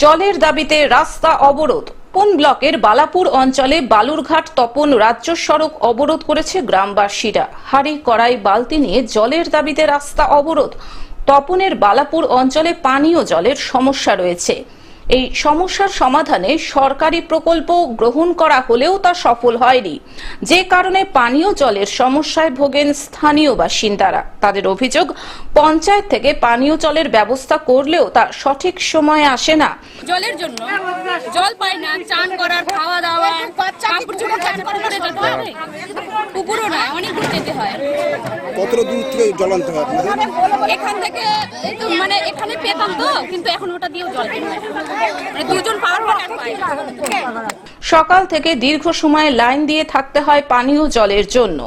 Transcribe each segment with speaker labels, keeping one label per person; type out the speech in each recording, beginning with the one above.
Speaker 1: জলের দাবিতে রাস্তা অবরোধ। পুন ব্লকের বালাপুর অঞ্চলে বালুরঘাট তপন রাজ্য সড়ক অবরোধ করেছে গ্রামবাসীরা? হাড়ি, কড়াই, বালতি নিয়ে জলের দাবিতে রাস্তা অবরোধ। তপনের বালাপুর অঞ্চলে পানীয় জলের সমস্যা রয়েছে। এই সমস্যার সমাধানে সরকারি প্রকল্প গ্রহণ করা হলেও তা সফল হয়নি। যে কারণে পানীয় জলের সমস্যায় ভোগেন স্থানীয় বাসিন্দারা। তাদের অভিযোগ, পঞ্চায়েত থেকে পানীয় জলের ব্যবস্থা করলেও তা সঠিক সময়ে আসে না।
Speaker 2: জলের জন্য জল পাই না, চান করার, খাওয়া দাওয়া পুকুরও না অনেক দূর যেতে হয়।
Speaker 3: কতটা দূর থেকে জল আনতে হয় আপনাদের?
Speaker 2: এখান থেকে এই তো মানে এখানে পেতাম তো কিন্তু এখন ওটা দিয়েও জল মানে দুজন পাওয়ার পর আর পাই না।
Speaker 1: সকাল থেকে দীর্ঘ সময় লাইন দিয়ে থাকতে হয় পানীয় জলের জন্য।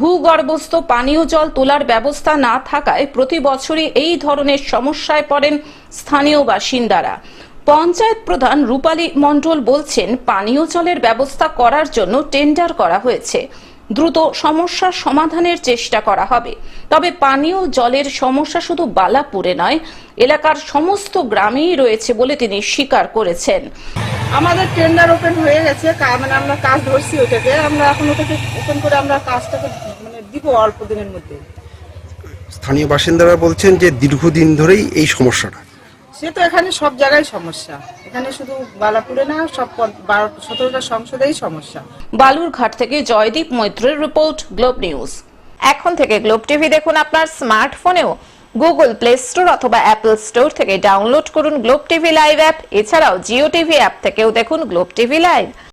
Speaker 1: ভূগর্ভস্থ পানীয় জল তোলার ব্যবস্থা না থাকায় প্রতি বছরই এই ধরনের সমস্যায় পড়েন স্থানীয় বাসিন্দারা। পঞ্চায়েত প্রধান রূপালী মণ্ডল বলছেন পানীয় জলের ব্যবস্থা করার জন্য টেন্ডার করা হয়েছে। দ্রুত সমস্যার সমাধানের চেষ্টা করা হবে। তবে পানীয় জলের সমস্যা শুধু বালাপুরে নয় এলাকার সমস্ত গ্রামেই রয়েছে বলে তিনি স্বীকার করেছেন।
Speaker 4: আমাদের টেন্ডার ওপেন হয়ে গেছে মানে আমরা কাজ ধরছি ওটাকে আমরা এখন ওটাকে ওপেন করে আমরা কাজটাকে মানে দিব অল্প দিনের মধ্যে।
Speaker 3: স্থানীয় বাসিন্দারা বলছেন যে দীর্ঘদিন ধরেই এই সমস্যাটা।
Speaker 4: সে তো এখানে সব জায়গায় সমস্যা। এখানে শুধু বালাপুরে না, সব সতেরোটা সংসদেই সমস্যা।
Speaker 1: বালুরঘাট থেকে জয়দীপ মৈত্রের রিপোর্ট, গ্লোব নিউজ।
Speaker 5: এখন থেকে গ্লোব টিভি দেখুন আপনার স্মার্টফোনেও। গুগল প্লে স্টোর অথবা অ্যাপল স্টোর থেকে ডাউনলোড করুন গ্লোব টিভি লাইভ অ্যাপ। এছাড়াও জিও টিভি অ্যাপ থেকেও দেখুন গ্লোব টিভি লাইভ।